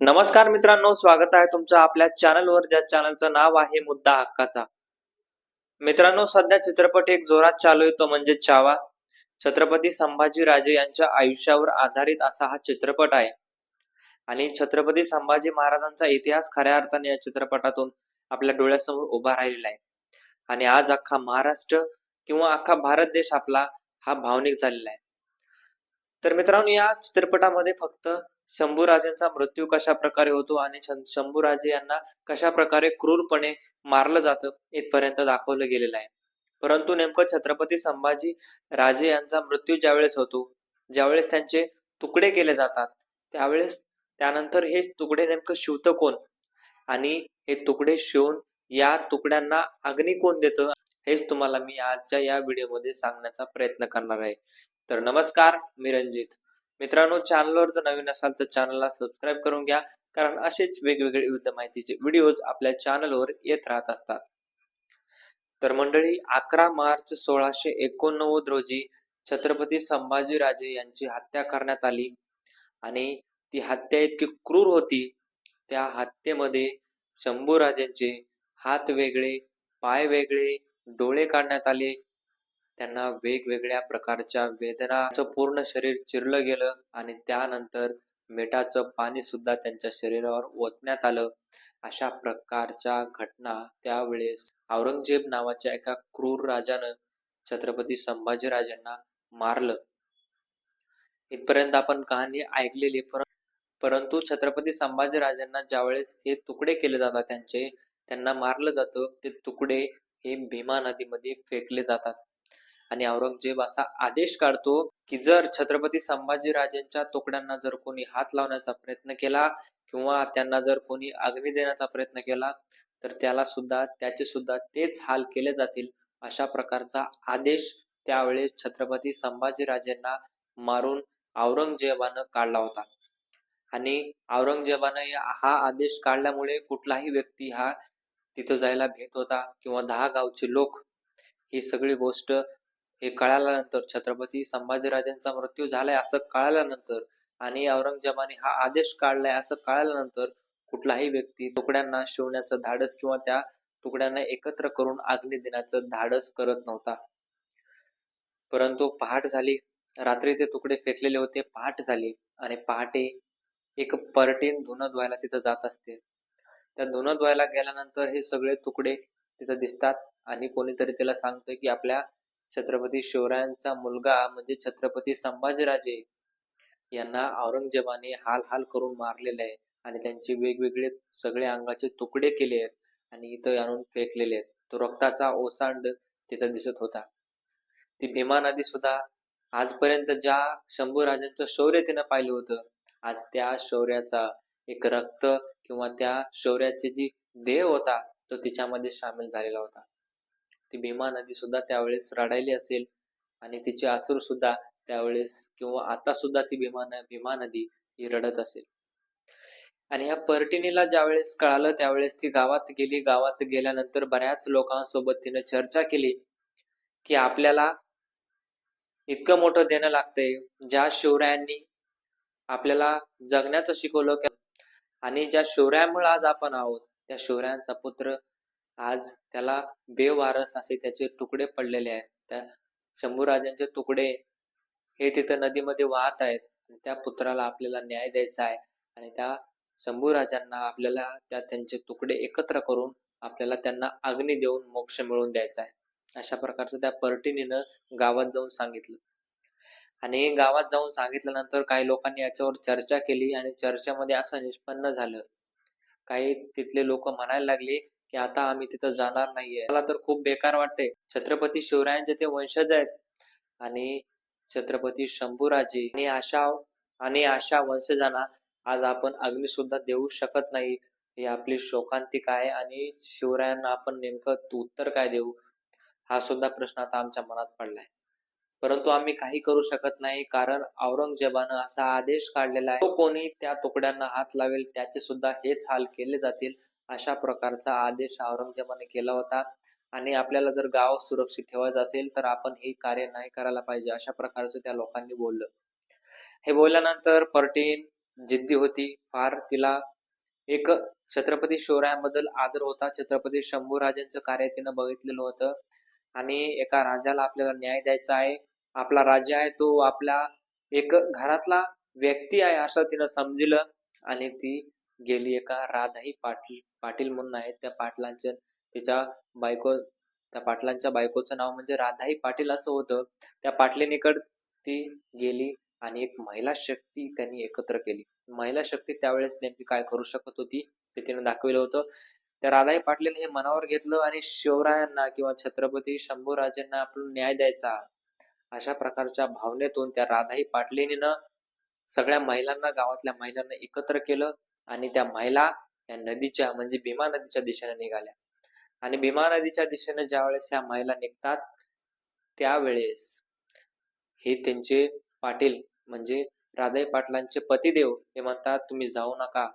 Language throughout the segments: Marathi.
नमस्कार मित्रांनो स्वागत आहे तुमचं आपल्या चॅनलवर ज्या चॅनलचं नाव आहे मुद्दा हक्काचा. मित्रांनो सध्या चित्रपट एक जोरात चालू येतो म्हणजे छावा छत्रपती संभाजी राजे यांच्या आयुष्यावर आधारित असा हा चित्रपट आहे. आणि छत्रपती संभाजी महाराजांचा इतिहास खऱ्या अर्थाने या चित्रपटातून आपल्या डोळ्यासमोर उभा राहिलेला आहे. आणि आज अख्खा महाराष्ट्र किंवा अख्खा भारत देश आपला हा भावनिक झालेला आहे. तर मित्रांनो या चित्रपटामध्ये फक्त शंभूराजेंचा मृत्यू कशा प्रकारे होतो आणि शंभूराजे यांना कशा प्रकारे क्रूरपणे मारलं जातं इथपर्यंत दाखवलं गेलेलं आहे. परंतु नेमकं छत्रपती संभाजी राजे यांचा मृत्यू ज्यावेळेस होतो ज्यावेळेस त्यांचे तुकडे केले जातात त्यावेळेस त्यानंतर हे तुकडे नेमकं शिवतं कोण? आणि हे तुकडे शिवून या तुकड्यांना अग्नी कोण देतं? हेच तुम्हाला मी आजच्या या व्हिडिओमध्ये सांगण्याचा प्रयत्न करणार आहे. तर नमस्कार मी रंजित मित्रांनो चॅनलवर जर नवीन असाल तर चॅनलला सबस्क्राईब करून घ्या कारण असेच वेगवेगळे विविध माहितीचे व्हिडिओज आपल्या चॅनलवर येत राहत असतात. तर मंडळी अकरा मार्च सोळाशे एकोणनव्वद रोजी छत्रपती संभाजीराजे यांची हत्या करण्यात आली. आणि ती हत्या इतकी क्रूर होती त्या हत्येमध्ये शंभूराजांचे हात वेगळे पाय वेगळे डोळे काढण्यात आले. त्यांना वेगवेगळ्या प्रकारच्या वेदनाचं पूर्ण शरीर चिरलं गेलं आणि त्यानंतर मिठाचं पाणी सुद्धा त्यांच्या शरीरावर ओतण्यात आलं. अशा प्रकारच्या घटना त्यावेळेस औरंगजेब नावाच्या एका क्रूर राजानं छत्रपती संभाजीराजांना मारलं. इथपर्यंत आपण कहाणी ऐकलेली परंतु छत्रपती संभाजीराजांना ज्यावेळेस हे तुकडे केले जातात त्यांचे त्यांना मारलं जातं ते तुकडे हे भीमा नदीमध्ये फेकले जातात. आणि औरंगजेब असा आदेश काढतो की जर छत्रपती संभाजीराजेंच्या तुकड्यांना जर कोणी हात लावण्याचा प्रयत्न केला किंवा त्यांना जर कोणी अग्नी देण्याचा प्रयत्न केला तर त्याला सुद्धा त्याचे सुद्धा तेच हाल केले जातील अशा प्रकारचा आदेश त्यावेळेस छत्रपती संभाजीराजेंना मारून औरंगजेबानं काढला होता. आणि औरंगजेबानं हा आदेश काढल्यामुळे कुठलाही व्यक्ती हा तिथं जायला भेट होता किंवा दहा गावचे लोक ही सगळी गोष्ट हे कळाल्यानंतर छत्रपती संभाजीराजांचा मृत्यू झालाय असं कळाल्यानंतर आणि औरंगजेबाने हा आदेश काढलाय असं कळाल्यानंतर कुठलाही व्यक्ती तुकड्यांना शिवण्याचं धाडस किंवा त्या तुकड्यांना एकत्र करून अग्नी देण्याचं धाडस करत नव्हता. परंतु पहाट झाली. रात्री ते तुकडे फेकलेले होते पहाट झाली आणि पहाटे एक पर्टेन धुनं धुवायला तिथं जात असते. त्या धुनं धुवायला गेल्यानंतर हे सगळे तुकडे तिथं दिसतात आणि कोणीतरी त्याला सांगतोय की आपल्या छत्रपती शिवरायांचा मुलगा म्हणजे छत्रपती संभाजीराजे यांना औरंगजेबाने हाल हाल करून मारलेले आहे आणि त्यांचे वेगवेगळे सगळे अंगाचे तुकडे केले आहेत आणि इथं आणून फेकलेले आहेत. तो रक्ताचा ओसांड तिथं दिसत होता. ती भीमा नदी सुद्धा आजपर्यंत ज्या शंभू राजांचं शौर्य तिनं पाहिलं होतं आज त्या शौर्याचा एक रक्त किंवा त्या शौर्याची जी देह होता तो तिच्यामध्ये सामील झालेला होता. ती भीमा नदी सुद्धा त्यावेळेस रडायली असेल. आणि तिचे आसूर सुद्धा त्यावेळेस किंवा आता सुद्धा ती भीमा भीमा नदी ही रडत असेल. आणि ह्या पर्टिनीला ज्यावेळेस कळालं त्यावेळेस ती गावात गेली. गावात गेल्यानंतर बऱ्याच लोकांसोबत तिने चर्चा केली की आपल्याला इतकं मोठं देणं लागतंय. ज्या शिवरायांनी आपल्याला जगण्याचं शिकवलं आणि ज्या शिवरायामुळे आज आपण आहोत त्या शिवरायांचा पुत्र आज त्याला बेवारस असे त्याचे तुकडे पडलेले आहेत. त्या शंभूराजांचे तुकडे हे तिथं नदीमध्ये वाहत आहेत. त्या पुत्राला आपल्याला न्याय द्यायचा आहे आणि त्या शंभूराजांना आपल्याला त्या त्यांचे तुकडे एकत्र करून आपल्याला त्यांना अग्नी देऊन मोक्ष मिळवून द्यायचा आहे. अशा प्रकारचं त्या पर्टिनीनं गावात जाऊन सांगितलं. आणि गावात जाऊन सांगितल्यानंतर काही लोकांनी याच्यावर चर्चा केली आणि चर्चेमध्ये असं निष्पन्न झालं. काही तिथले लोक म्हणायला लागले की आता आम्ही तिथं जाणार नाहीये. मला तर खूप बेकार वाटते. छत्रपती शिवरायांचे ते वंशज आहेत. आणि छत्रपती शंभूराजे आणि अशा आणि अशा वंशजांना आज आपण अग्नी सुद्धा देऊ शकत नाही. हे आपली शोकांतिक आहे आणि शिवरायांना आपण नेमकं उत्तर काय देऊ? हा सुद्धा प्रश्न आता आमच्या मनात पडलाय. परंतु आम्ही काही करू शकत नाही कारण औरंगजेबानं असा आदेश काढलेला आहे. तो कोणी त्या तुकड्यांना हात लावेल त्याचे सुद्धा हेच हाल केले जातील. अशा प्रकारचा आदेश औरंगजेबाने केला होता. आणि आपल्याला जर गाव सुरक्षित ठेवायचं असेल तर आपण हे कार्य नाही करायला पाहिजे अशा प्रकारचं त्या लोकांनी बोललं. हे बोलल्यानंतर पर्टीन जिद्दी होती. फार तिला एक छत्रपती शिवरायांबद्दल आदर होता. छत्रपती शंभूराजांचं कार्य तिनं बघितलेलं होतं. आणि एका राजाला आपल्याला न्याय द्यायचा आहे. आपला राजा आहे तो आपला एक घरातला व्यक्ती आहे असं तिनं समजलं. आणि ती गेली. एका राधाई पाटील पाटील म्हणून आहेत. त्या पाटलांच्या तिच्या बायको त्या पाटलांच्या बायकोचं नाव म्हणजे राधाई पाटील असं होतं. त्या पाटलीनीकड ती गेली आणि एक महिला शक्ती त्यांनी एकत्र केली. महिला शक्ती त्यावेळेस नेमकी काय करू शकत होती ते तिने दाखविलं होतं. त्या राधाई पाटलीने हे मनावर घेतलं आणि शिवरायांना किंवा छत्रपती शंभूराजांना आपण न्याय द्यायचा अशा प्रकारच्या भावनेतून त्या राधाई पाटलीनीनं सगळ्या महिलांना गावातल्या महिलांना एकत्र केलं. आणि त्या महिला या नदीच्या म्हणजे भीमा नदीच्या दिशेने निघाल्या. आणि भीमा नदीच्या दिशेने ज्या वेळेस या महिला निघतात त्यावेळेस हे त्यांचे पाटील म्हणजे राधाई पाटलांचे पतिदेव हे म्हणतात तुम्ही जाऊ नका.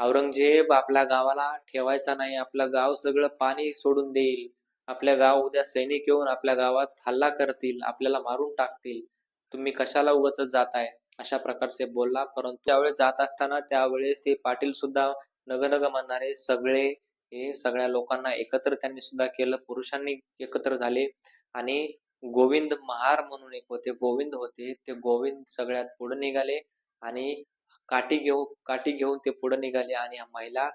औरंगजेब आपल्या गावाला ठेवायचा नाही. आपलं गाव सगळं पाणी सोडून देईल. आपल्या गाव उद्या सैनिक येऊन आपल्या गावात हल्ला करतील. आपल्याला मारून टाकतील. तुम्ही कशाला उगाच जाताय? अशा प्रकारचे बोलला परंतु त्यावेळेस जात असताना त्यावेळेस ते पाटील सुद्धा नगनग म्हणणारे सगळे हे सगळ्या लोकांना एकत्र त्यांनी सुद्धा केलं पुरुषांनी एकत्र झाले. आणि गोविंद महार म्हणून एक होते गोविंद होते ते गोविंद सगळ्यात पुढे निघाले. आणि काठी घेऊ काठी घेऊन ते पुढे निघाले आणि या महिला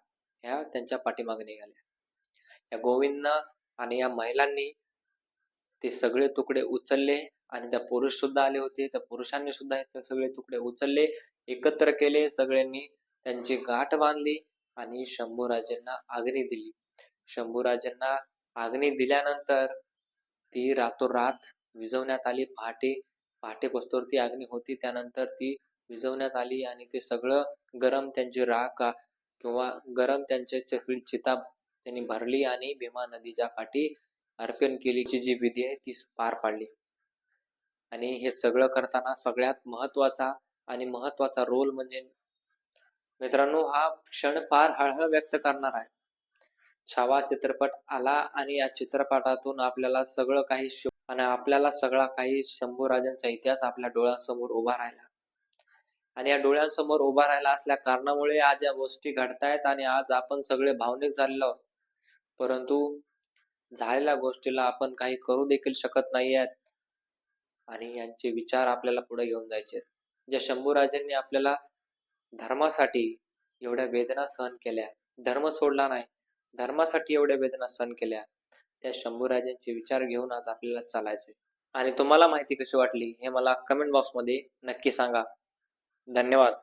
ह्या त्यांच्या पाठीमागे निघाल्या. या गोविंदनं आणि या महिलांनी ते सगळे तुकडे उचलले. आणि त्या पुरुष सुद्धा आले होते. त्या पुरुषांनी सुद्धा ते सगळे तुकडे उचलले एकत्र केले सगळ्यांनी त्यांची गाठ बांधली आणि शंभूराजांना आग्नी दिली. शंभूराजांना आग्नी दिल्यानंतर ती रातोरात विझवण्यात आली. पहाटे पहाटे बसतोर ती अग्नी होती. त्यानंतर ती विझवण्यात आली आणि ते सगळं गरम त्यांची राख किंवा गरम त्यांची सगळी चिता त्यांनी भरली आणि भीमा नदीच्या काठी अर्पण केलीची जी विधी आहे ती पार पाडली. आणि हे सगळं करताना सगळ्यात महत्त्वाचा आणि महत्त्वाचा रोल म्हणजे मित्रांनो हा क्षण फार हळहळ व्यक्त करणार आहे. छावा चित्रपट आला आणि या चित्रपटातून आपल्याला सगळं काही आणि आपल्याला सगळा काही शंभूराजांचा इतिहास आपल्या डोळ्यासमोर उभा राहिला. आणि या डोळ्यांसमोर उभा राहिला असल्या कारणामुळे आज या गोष्टी घडतायत आणि आज आपण सगळे भावनिक झालेलो आहोत. परंतु झालेल्या गोष्टीला आपण काही करू देखील शकत नाही आहेत आणि यांचे विचार आपल्याला पुढे घेऊन जायचे ज्या शंभूराजांनी आपल्याला धर्मासाठी एवढ्या वेदना सहन केल्या धर्म सोडला नाही धर्मासाठी एवढ्या वेदना सहन केल्या त्या शंभूराजांचे विचार घेऊन आज आपल्याला चालायचे. आणि तुम्हाला माहिती कशी वाटली हे मला कमेंट बॉक्समध्ये नक्की सांगा. धन्यवाद.